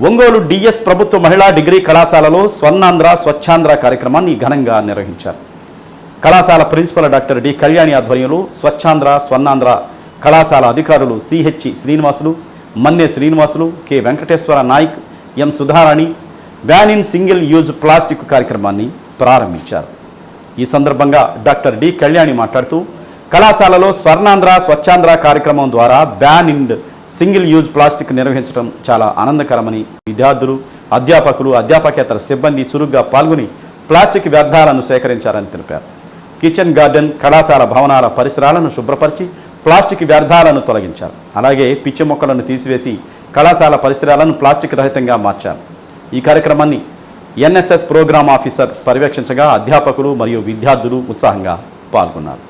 Ongole DS ప్రభుత్వ మహిళా degree కళాశాలలో స్వర్ణాంధ్ర స్వచ్ఛాంధ్ర కార్యక్రమాన్ని ఘనంగా నిర్వహించారు. కళాశాల ప్రిన్సిపల్ డాక్టర్ డి. కళ్యాణి ఆధ్వర్యంలో స్వచ్ఛాంధ్ర స్వర్ణాంధ్ర కళాశాల అధికారులు CH Srinivasulu Manne Srinivasulu K. Venkateswara Nayak M. Sudharani ban in single use plastic కార్యక్రమాన్ని ప్రారంభించారు. ఈ సందర్భంగా డాక్టర్ డి. కళ్యాణి మాట్లాడుతూ కళాశాలలో స్వర్ణాంధ్ర స్వచ్ఛాంధ్ర కార్యక్రమం ద్వారా ban and single use plastic నిర్వహించడం చాలా ఆనందకరమని విద్యార్థులు అధ్యాపకులు అధ్యాపకేతర సిబ్బంది చురుగ్గా పాల్గొని ప్లాస్టిక్ వ్యర్థాలను సేకరించారని తెలిపారు. కిచెన్ గార్డెన్ కళాశాల భవనాల పరిసరాలను శుభ్రపరిచి ప్లాస్టిక్ వ్యర్థాలను తొలగించారు. అలాగే పిచ్చి మొక్కలను తీసివేసి కళాశాల పరిసరాలను ప్లాస్టిక్ రహితంగా మార్చారు. ఈ కార్యక్రమాన్ని ఎన్ఎస్ఎస్ ప్రోగ్రామ్ ఆఫీసర్ పర్యవేక్షించగా అధ్యాపకులు మరియు విద్యార్థులు ఉత్సాహంగా పాల్గొన్నారు.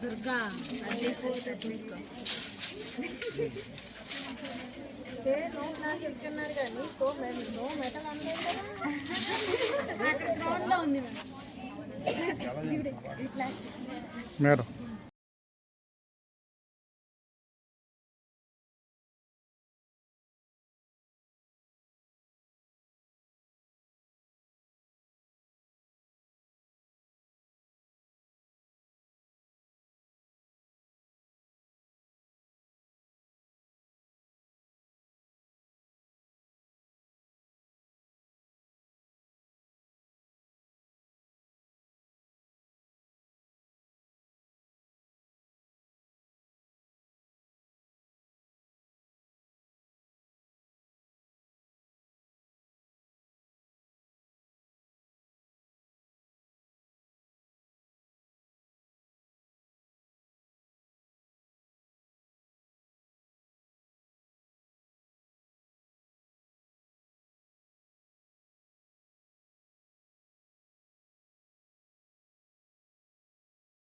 దుర్గా. అదే నువ్వు నాకు చెప్తున్నారు కానీ సో మేము నో మెటల్ అక్కడ గ్రౌండ్లో ఉంది మేడం ఈ ప్లాస్టిక్ మేడం.